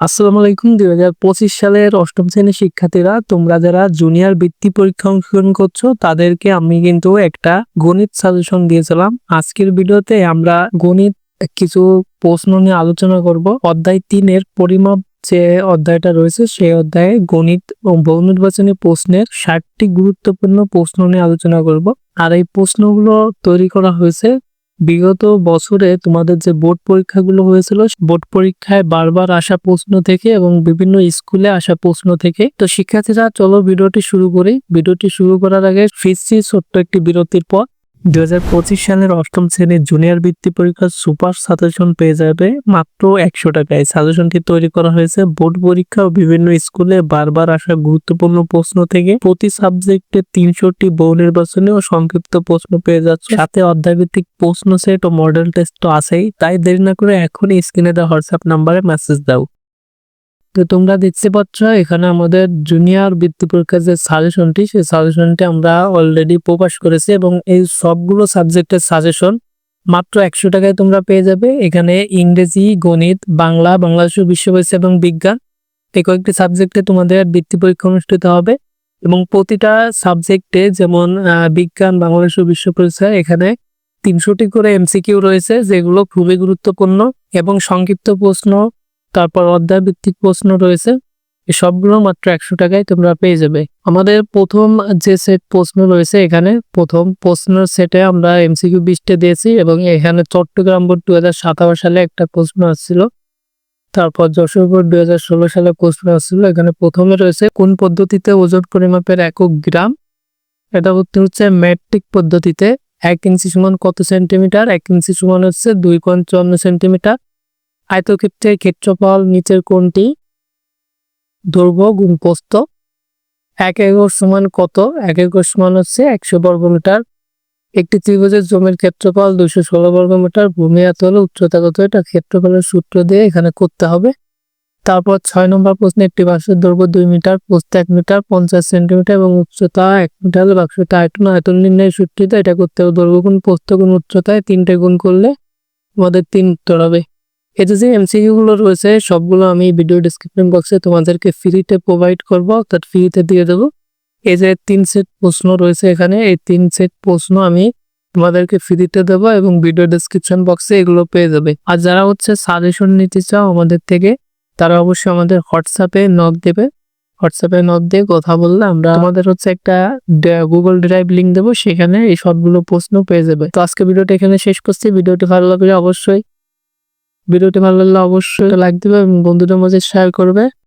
আসসালামু আলাইকুম। দুই হাজার পঁচিশ সালের অষ্টম শ্রেণির শিক্ষার্থীরা, তোমরা যারা জুনিয়র বৃত্তি পরীক্ষা অংশগ্রহণ করছ, তাদেরকে আমি কিন্তু একটা গণিত সাজেশন দিয়েছিলাম। আজকের ভিডিওতে আমরা গণিত কিছু প্রশ্ন নিয়ে আলোচনা করব। অধ্যায় তিনের পরিমাপ যে অধ্যায়টা রয়েছে, সেই অধ্যায়ে গণিত ও বহু নির্বাচনী প্রশ্নের ষাটটি গুরুত্বপূর্ণ প্রশ্ন নিয়ে আলোচনা করব। আর এই প্রশ্নগুলো তৈরি করা হয়েছে বিগত বছরে তোমাদের যে বোর্ড পরীক্ষাগুলো হয়েছিল বোর্ড পরীক্ষায় বারবার আসা প্রশ্ন থেকে এবং বিভিন্ন স্কুলে আসা প্রশ্ন থেকে। তো শিক্ষার্থীরা, চলো ভিডিওটি শুরু করি। ভিডিওটি শুরু করার আগে ফিরছি ছোট্ট একটি বিরতির পর। দুই হাজার পঁচিশ সালের অষ্টম শ্রেণির জুনিয়র বৃত্তি পরীক্ষার সুপার সাজেশন পেয়ে যাবে মাত্র একশো টাকায়। সাজেশনটি তৈরি করা হয়েছে বোর্ড পরীক্ষা ও বিভিন্ন স্কুলে বারবার আসা গুরুত্বপূর্ণ প্রশ্ন থেকে। প্রতি সাবজেক্টে তিনশোটি বহু নির্বাচনী ও সংক্ষিপ্ত প্রশ্ন পেয়ে যাচ্ছে। সাথে অধ্যায়ভিত্তিক প্রশ্ন সেট ও মডেল টেস্ট তো আছেই, তাই দেরি না করে এখনই স্ক্রিনে দেওয়া হোয়াটসঅ্যাপ নাম্বারে মেসেজ দাও। তো তোমরা দেখতে পাচ্ছ, এখানে আমাদের জুনিয়র বৃত্তি পরীক্ষার যে সাজেশনটি সেই সাজেশনটি আমরা অলরেডি প্রকাশ করেছি এবং এই সবগুলো সাবজেক্টের সাজেশন মাত্র একশো টাকায় তোমরা পেয়ে যাবে। এখানে ইংরেজি, গণিত, বাংলা, বাংলাদেশ বিশ্ববিদ্যালয় এবং বিজ্ঞান এই কয়েকটি সাবজেক্টে তোমাদের বৃত্তি পরীক্ষা অনুষ্ঠিত হবে এবং প্রতিটা সাবজেক্টে যেমন বিজ্ঞান, বাংলাদেশ বিশ্ব পরিচয় এখানে তিনশোটি করে এমসিকিউ রয়েছে, যেগুলো খুবই গুরুত্বপূর্ণ এবং সংক্ষিপ্ত প্রশ্ন তারপর অধ্যায় ভিত্তিক প্রশ্ন রয়েছে সবগুলো মাত্র একশো টাকায় তোমরা পেয়ে যাবে। আমাদের প্রথম যে সেট প্রশ্ন রয়েছে এখানে, প্রথম প্রশ্নের সেটে আমরা এমসিকিউ বিশটা দিয়েছি এবং এখানে চট্টগ্রাম বোর্ড দু হাজার সতেরো সালে একটা প্রশ্ন আসছিল, তারপর যশোর বোর্ড দুই হাজার ষোলো সালে প্রশ্ন আসছিল। এখানে প্রথমে রয়েছে, কোন পদ্ধতিতে ওজন পরিমাপের একক গ্রাম? এটা হচ্ছে হচ্ছে ম্যাট্রিক পদ্ধতিতে, এক ইঞ্চি সমান কত সেন্টিমিটার এক ইঞ্চি সমান হচ্ছে দুই পয়েন্ট চুয়ান্ন সেন্টিমিটার আয়তক্ষেত্রের ক্ষেত্রফল নিচের কোনটি দৈর্ঘ্য গুণ প্রস্থ এক একর সমান কত? এক একর সমান হচ্ছে একশো বর্গমিটার একটি ত্রিভুজের জমির ক্ষেত্রফল দুইশো ষোলো বর্গমিটার ভূমি এত হলে উচ্চতা কত? এটা ক্ষেত্রফলের সূত্র দিয়ে এখানে করতে হবে। তারপর ছয় নম্বর প্রশ্নে একটি বাক্সের দৈর্ঘ্য দুই মিটার, প্রস্থ এক মিটার, পঞ্চাশ সেন্টিমিটার এবং উচ্চতা এক মিটার হলে বাক্সটা আয়তন আয়তন নির্ণয় সূত্রিত এটা করতে হবে দৈর্ঘ্য গুণ, প্রস্থ গুণ, উচ্চতায় তিনটে গুণ করলে আমাদের তিন উত্তর হবে। এতে যে এমসিকিউ গুলো রয়েছে, সবগুলো আমি ভিডিও ডিসক্রিপশন বক্সে তোমাদেরকে ফ্রিতে প্রোভাইড করব। অর্থাৎ ফ্রিতে দিয়ে দেবো। এই যে তিন সেট প্রশ্ন রয়েছে এখানে, এই তিন সেট প্রশ্ন আমি তোমাদেরকে ফ্রিতে দেবো এবং ভিডিও ডিসক্রিপশন বক্সে এগুলো পেয়ে যাবে। আর যারা হচ্ছে সাজেশন নিতে চাও আমাদের থেকে, তারা অবশ্যই আমাদের হোয়াটসঅ্যাপে নক দেবে। হোয়াটসঅ্যাপে নক দিয়ে কথা বললে আমরা আমাদের হচ্ছে একটা গুগল ড্রাইভ লিঙ্ক দেবো। সেখানে এই সবগুলো প্রশ্ন পেয়ে যাবে। তো আজকে ভিডিওটা এখানে শেষ করছি। ভিডিওটি ভালো লাগলে অবশ্যই ভিডিওটি ভালো লাগলে অবশ্যই লাইক দেবে এবং বন্ধুদের মাঝে শেয়ার করবে।